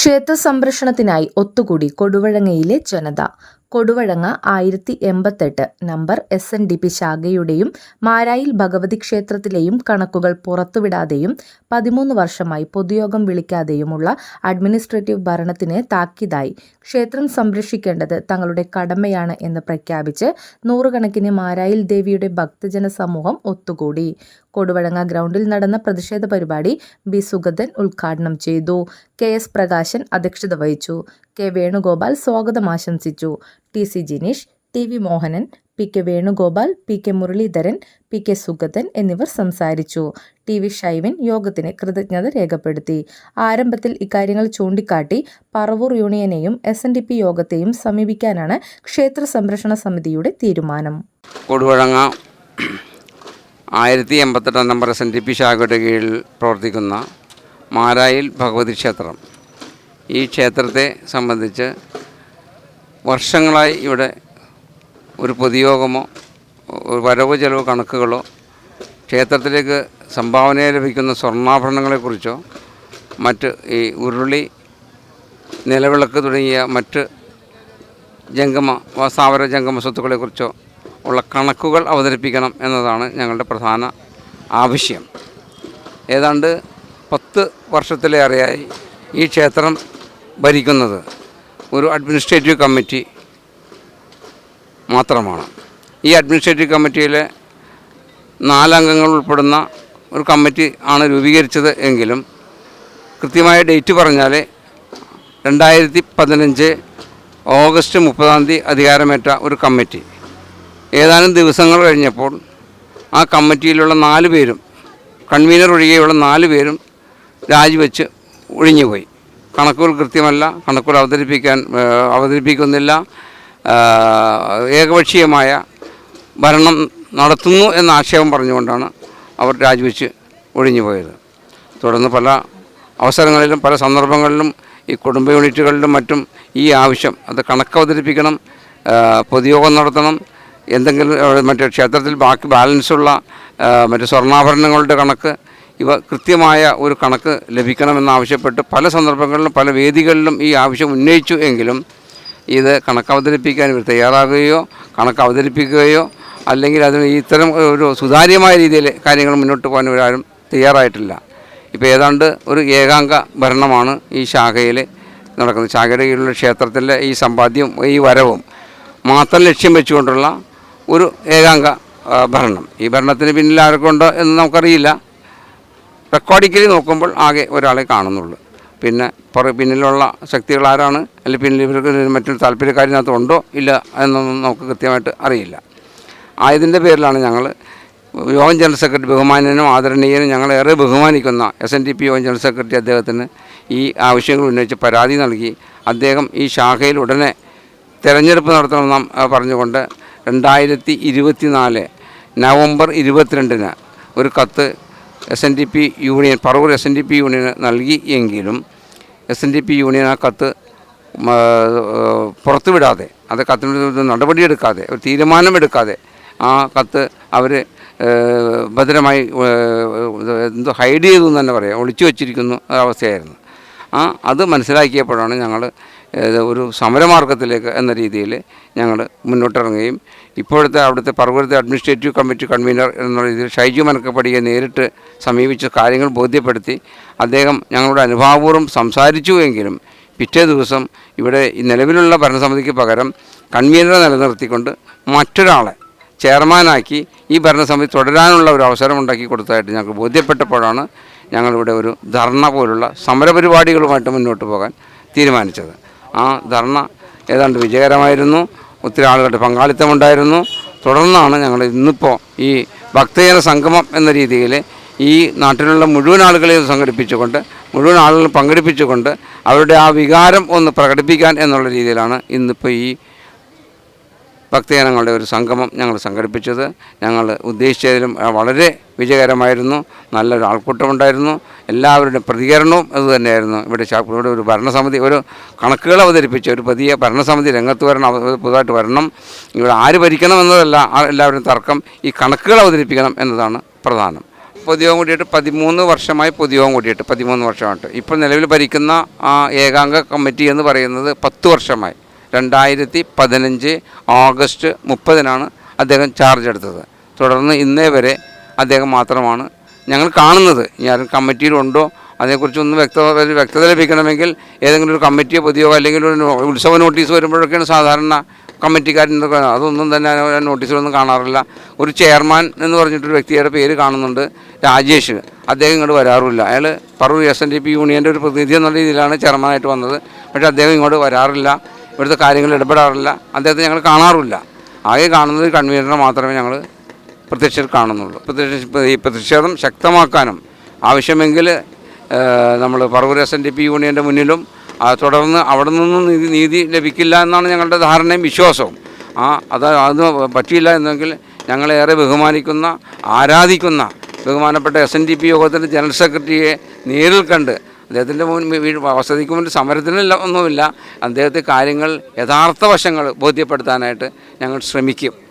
ക്ഷേത്ര സംരക്ഷണത്തിനായി ഒത്തുകൂടി കൊടുവഴങ്ങയിലെ ജനത. കൊടുവഴങ്ങ ആയിരത്തി എൺപത്തെട്ട് number S N D P ശാഖയുടെയും മാരായിൽ ഭഗവതി ക്ഷേത്രത്തിലെയും കണക്കുകൾ പുറത്തുവിടാതെയും പതിമൂന്ന് വർഷമായി പൊതുയോഗം വിളിക്കാതെയുമുള്ള അഡ്മിനിസ്ട്രേറ്റീവ് ഭരണത്തിന് താക്കീതായി ക്ഷേത്രം സംരക്ഷിക്കേണ്ടത് തങ്ങളുടെ കടമയാണ് എന്ന് പ്രഖ്യാപിച്ച് നൂറുകണക്കിന് മാരായിൽ ദേവിയുടെ ഭക്തജന സമൂഹം ഒത്തുകൂടി. കൊടുവഴങ്ങ ഗ്രൗണ്ടിൽ നടന്ന പ്രതിഷേധ പരിപാടി ബി സുഗതൻ ഉദ്ഘാടനം ചെയ്തു. കെ എസ് പ്രകാശൻ അധ്യക്ഷത വഹിച്ചു. കെ വേണുഗോപാൽ സ്വാഗതം ആശംസിച്ചു. T C Jineesh T V Mohanan P K Venugopal P K Muraleedharan P K Sugathan എന്നിവർ സംസാരിച്ചു. ടി വി ഷൈവിൻ യോഗത്തിന് കൃതജ്ഞത രേഖപ്പെടുത്തി. ആരംഭത്തിൽ ഇക്കാര്യങ്ങൾ ചൂണ്ടിക്കാട്ടി പറവൂർ യൂണിയനെയും എസ് എൻ ഡി പി യോഗത്തെയും സമീപിക്കാനാണ് ക്ഷേത്ര സംരക്ഷണ സമിതിയുടെ തീരുമാനം. കൊടുവഴങ്ങ. ആയിരത്തി എൺപത്തെട്ടാം number S N D P ശാഖയുടെ കീഴിൽ പ്രവർത്തിക്കുന്ന മാരായിൽ ഭഗവതി ക്ഷേത്രം. ഈ ക്ഷേത്രത്തെ സംബന്ധിച്ച് വർഷങ്ങളായി ഇവിടെ ഒരു പൊതുയോഗമോ ഒരു വരവ് ചെലവ് കണക്കുകളോ ക്ഷേത്രത്തിലേക്ക് സംഭാവന ലഭിക്കുന്ന സ്വർണാഭരണങ്ങളെക്കുറിച്ചോ മറ്റ് ഈ ഉരുളി നിലവിളക്ക് തുടങ്ങിയ മറ്റ് ജംഗമ സ്ഥാവര ജംഗമ സ്വത്തുക്കളെക്കുറിച്ചോ ഉള്ള കണക്കുകൾ അവതരിപ്പിക്കണം എന്നതാണ് ഞങ്ങളുടെ പ്രധാന ആവശ്യം. ഏതാണ്ട് പത്ത് വർഷത്തിലേറെയായി ഈ ക്ഷേത്രം ഭരിക്കുന്നത് ഒരു അഡ്മിനിസ്ട്രേറ്റീവ് കമ്മിറ്റി മാത്രമാണ്. ഈ അഡ്മിനിസ്ട്രേറ്റീവ് കമ്മിറ്റിയിലെ നാലംഗങ്ങൾ ഉൾപ്പെടുന്ന ഒരു കമ്മിറ്റി ആണ് രൂപീകരിച്ചത് എങ്കിലും കൃത്യമായ ഡേറ്റ് പറഞ്ഞാൽ രണ്ടായിരത്തി പതിനഞ്ച് ഓഗസ്റ്റ് മുപ്പതാം തീയതി അധികാരമേറ്റ ഒരു കമ്മിറ്റി. ഏതാനും ദിവസങ്ങൾ കഴിഞ്ഞപ്പോൾ ആ കമ്മിറ്റിയിലുള്ള നാല് പേരും കൺവീനർ ഒഴികെയുള്ള നാല് പേരും രാജിവെച്ച് ഒഴിഞ്ഞുപോയി. കണക്കുകൾ കൃത്യമല്ല കണക്കുകൾ അവതരിപ്പിക്കാൻ അവതരിപ്പിക്കുന്നില്ല. ഏകപക്ഷീയമായ ഭരണം നടത്തുന്നു എന്ന ആക്ഷേപം പറഞ്ഞുകൊണ്ടാണ് അവർ രാജിവെച്ച് ഒഴിഞ്ഞുപോയത്. തുടർന്ന് പല അവസരങ്ങളിലും പല സന്ദർഭങ്ങളിലും ഈ കുടുംബ യൂണിറ്റുകളിലും മറ്റും ഈ ആവശ്യം അത് കണക്ക് അവതരിപ്പിക്കണം പൊതുയോഗം നടത്തണം എന്തെങ്കിലും മറ്റേ ക്ഷേത്രത്തിൽ ബാക്കി ബാലൻസുള്ള മറ്റു സ്വർണാഭരണങ്ങളുടെ കണക്ക് ഇവ കൃത്യമായ ഒരു കണക്ക് ലഭിക്കണമെന്നാവശ്യപ്പെട്ട് പല സന്ദർഭങ്ങളിലും പല വേദികളിലും ഈ ആവശ്യം ഉന്നയിച്ചു എങ്കിലും ഇത് കണക്ക് അവതരിപ്പിക്കാൻ ഇവർ തയ്യാറാകുകയോ കണക്ക് അവതരിപ്പിക്കുകയോ അല്ലെങ്കിൽ അതിന് ഇത്തരം ഒരു സുതാര്യമായ രീതിയിൽ കാര്യങ്ങൾ മുന്നോട്ട് പോകാൻ ഇവരാരും തയ്യാറായിട്ടില്ല. ഇപ്പോൾ ഏതാണ്ട് ഒരു ഏകാംഗ ഭരണമാണ് ഈ ശാഖയിൽ നടക്കുന്നത്. ശാഖയുടെ കീഴിലുള്ള ക്ഷേത്രത്തിലെ ഈ സമ്പാദ്യവും ഈ വരവും മാത്രം ലക്ഷ്യം വെച്ചുകൊണ്ടുള്ള ഒരു ഏകാംഗ ഭരണം. ഈ ഭരണത്തിന് പിന്നിൽ ആർക്കുണ്ടോ എന്ന് നമുക്കറിയില്ല. റെക്കോർഡിക്കലി നോക്കുമ്പോൾ ആകെ ഒരാളെ കാണുന്നുള്ളൂ. പിന്നെ പിന്നിലുള്ള ശക്തികൾ ആരാണ്? അല്ലെങ്കിൽ പിന്നിൽ ഇവർക്ക് മറ്റൊരു താല്പര്യക്കാരിനകത്ത് ഉണ്ടോ? ഇല്ല എന്നൊന്നും നമുക്ക് കൃത്യമായിട്ട് അറിയില്ല. ആയതിന്റെ പേരിലാണ് ഞങ്ങൾ യോഗം ജനറൽ സെക്രട്ടറി ബഹുമാനനും ആദരണീയനും ഞങ്ങളേറെ ബഹുമാനിക്കുന്ന എസ് എൻ ഡി പി യോഗം ജനറൽ സെക്രട്ടറി അദ്ദേഹത്തിന് ഈ ആവശ്യങ്ങൾ ഉന്നയിച്ച് പരാതി നൽകി. അദ്ദേഹം ഈ ശാഖയിൽ ഉടനെ തിരഞ്ഞെടുപ്പ് നടത്തണമെന്ന് പറഞ്ഞുകൊണ്ട് രണ്ടായിരത്തി ഇരുപത്തി നാല് നവംബർ ഇരുപത്തിരണ്ടിന് ഒരു കത്ത് S N D P union Paravur S N D P യൂണിയന് നൽകി എങ്കിലും S N D P union ആ കത്ത് പുറത്തുവിടാതെ അത് കത്തിന് നടപടിയെടുക്കാതെ ഒരു തീരുമാനമെടുക്കാതെ ആ കത്ത് അവർ ഭദ്രമായി എന്തോ ഹൈഡ് ചെയ്തു എന്ന് തന്നെ പറയാം ഒളിച്ചു വച്ചിരിക്കുന്നു അവസ്ഥയായിരുന്നു. ആ അത് മനസ്സിലാക്കിയപ്പോഴാണ് ഞങ്ങൾ ഒരു സമരമാർഗത്തിലേക്ക് എന്ന രീതിയിൽ ഞങ്ങൾ മുന്നോട്ടിറങ്ങുകയും ഇപ്പോഴത്തെ അവിടുത്തെ പർവതത്തെ അഡ്മിനിസ്ട്രേറ്റീവ് കമ്മിറ്റി കൺവീനർ എന്നുള്ള രീതിയിൽ ഷൈജു മനക്കപ്പടിയെ നേരിട്ട് സമീപിച്ച് കാര്യങ്ങൾ ബോധ്യപ്പെടുത്തി അദ്ദേഹം ഞങ്ങളുടെ അനുഭാവപൂർവം സംസാരിച്ചു എങ്കിലും പിറ്റേ ദിവസം ഇവിടെ നിലവിലുള്ള ഭരണസമിതിക്ക് പകരം കൺവീനറെ നിലനിർത്തിക്കൊണ്ട് മറ്റൊരാളെ ചെയർമാനാക്കി ഈ ഭരണസമിതി തുടരാനുള്ള ഒരു അവസരം ഉണ്ടാക്കി കൊടുത്തതായിട്ട് ഞങ്ങൾക്ക് ബോധ്യപ്പെട്ടപ്പോഴാണ് ഞങ്ങളിവിടെ ഒരു ധർണ പോലുള്ള സമരപരിപാടികളുമായിട്ട് മുന്നോട്ട് പോകാൻ തീരുമാനിച്ചത്. ആ ധർണ ഏതാണ്ട് വിജയകരമായിരുന്നു. ഒത്തിരി ആളുകളുടെ പങ്കാളിത്തമുണ്ടായിരുന്നു. തുടർന്നാണ് ഞങ്ങൾ ഇന്നിപ്പോൾ ഈ ഭക്തജന സംഗമം എന്ന രീതിയിൽ ഈ നാട്ടിലുള്ള മുഴുവൻ ആളുകളെയും സംഘടിപ്പിച്ചുകൊണ്ട് മുഴുവൻ ആളുകൾ പങ്കെടുപ്പിച്ചുകൊണ്ട് അവരുടെ ആ വികാരം ഒന്ന് പ്രകടിപ്പിക്കാൻ എന്നുള്ള രീതിയിലാണ് ഇന്നിപ്പോൾ ഈ ഭക്തജനങ്ങളുടെ ഒരു സംഗമം ഞങ്ങൾ സംഘടിപ്പിച്ചത്. ഞങ്ങൾ ഉദ്ദേശിച്ചതിലും വളരെ വിജയകരമായിരുന്നു. നല്ലൊരു ആൾക്കൂട്ടമുണ്ടായിരുന്നു. എല്ലാവരുടെയും പ്രതികരണവും അതുതന്നെയായിരുന്നു ഇവിടെ ഇവിടെ ഒരു ഭരണസമിതി ഒരു കണക്കുകൾ അവതരിപ്പിച്ച ഒരു പുതിയ ഭരണസമിതി രംഗത്ത് വരണം പുതുതായിട്ട് വരണം. ഇവിടെ ആര് ഭരിക്കണം എന്നതല്ല എല്ലാവരും തർക്കം. ഈ കണക്കുകൾ അവതരിപ്പിക്കണം എന്നതാണ് പ്രധാനം. പൊതുയോഗം കൂടിയിട്ട് പതിമൂന്ന് വർഷമായി പൊതുയോഗം കൂടിയിട്ട് പതിമൂന്ന് വർഷമായിട്ട്. ഇപ്പോൾ നിലവിൽ ഭരിക്കുന്ന ഏകാംഗ കമ്മിറ്റി എന്ന് പറയുന്നത് പത്ത് വർഷമായി. രണ്ടായിരത്തി പതിനഞ്ച് ഓഗസ്റ്റ് മുപ്പതിനാണ് അദ്ദേഹം ചാർജ് എടുത്തത്. തുടർന്ന് ഇന്നേ വരെ അദ്ദേഹം മാത്രമാണ് ഞങ്ങൾ കാണുന്നത്. ആരും കമ്മിറ്റിയിലുണ്ടോ അതിനെക്കുറിച്ചൊന്നും വ്യക്ത വ്യക്തത ലഭിക്കണമെങ്കിൽ ഏതെങ്കിലും ഒരു കമ്മിറ്റിയോ പൊതുയോഗം അല്ലെങ്കിൽ ഒരു ഉത്സവ നോട്ടീസ് വരുമ്പോഴൊക്കെയാണ് സാധാരണ കമ്മിറ്റിക്കാരന്റെ അതൊന്നും തന്നെ നോട്ടീസിലൊന്നും കാണാറില്ല. ഒരു ചെയർമാൻ എന്ന് പറഞ്ഞിട്ടൊരു വ്യക്തിയുടെ പേര് കാണുന്നുണ്ട് രാജേഷ്. അദ്ദേഹം ഇങ്ങോട്ട് വരാറില്ല. അയാൾ Paravur S N D P യൂണിയന്റെ ഒരു പ്രതിനിധി എന്നുള്ള രീതിയിലാണ് ചെയർമാനായിട്ട് വന്നത്. പക്ഷേ അദ്ദേഹം ഇങ്ങോട്ട് വരാറില്ല. ഇവിടുത്തെ കാര്യങ്ങളിൽ ഇടപെടാറില്ല. അദ്ദേഹത്തെ ഞങ്ങൾ കാണാറില്ല ആകെ കാണുന്നത് കൺവീനറിനെ മാത്രമേ ഞങ്ങൾ പ്രത്യക്ഷത്തിൽ കാണുന്നുള്ളൂ. പ്രത്യക്ഷ ഈ പ്രതിഷേധം ശക്തമാക്കാനും ആവശ്യമെങ്കിൽ നമ്മൾ Paravur S N D P യൂണിയന്റെ മുന്നിലും തുടർന്ന് അവിടെ നിന്നും നീതി നീതി ലഭിക്കില്ല എന്നാണ് ഞങ്ങളുടെ ധാരണയും വിശ്വാസവും. ആ അത് അത് പറ്റിയില്ല എന്നെങ്കിൽ ഞങ്ങളേറെ ബഹുമാനിക്കുന്ന ആരാധിക്കുന്ന ബഹുമാനപ്പെട്ട എസ് എൻ ഡി പി യോഗത്തിന്റെ ജനറൽ സെക്രട്ടറിയെ നേരിൽ കണ്ട് അദ്ദേഹത്തിന്റെ മുൻ വസതിക്ക് മുന്നിൽ സമരത്തിനില്ല ഒന്നുമില്ല. അദ്ദേഹത്തെ കാര്യങ്ങൾ യഥാർത്ഥ വശങ്ങൾ ബോധ്യപ്പെടുത്താനായിട്ട് ഞങ്ങൾ ശ്രമിക്കും.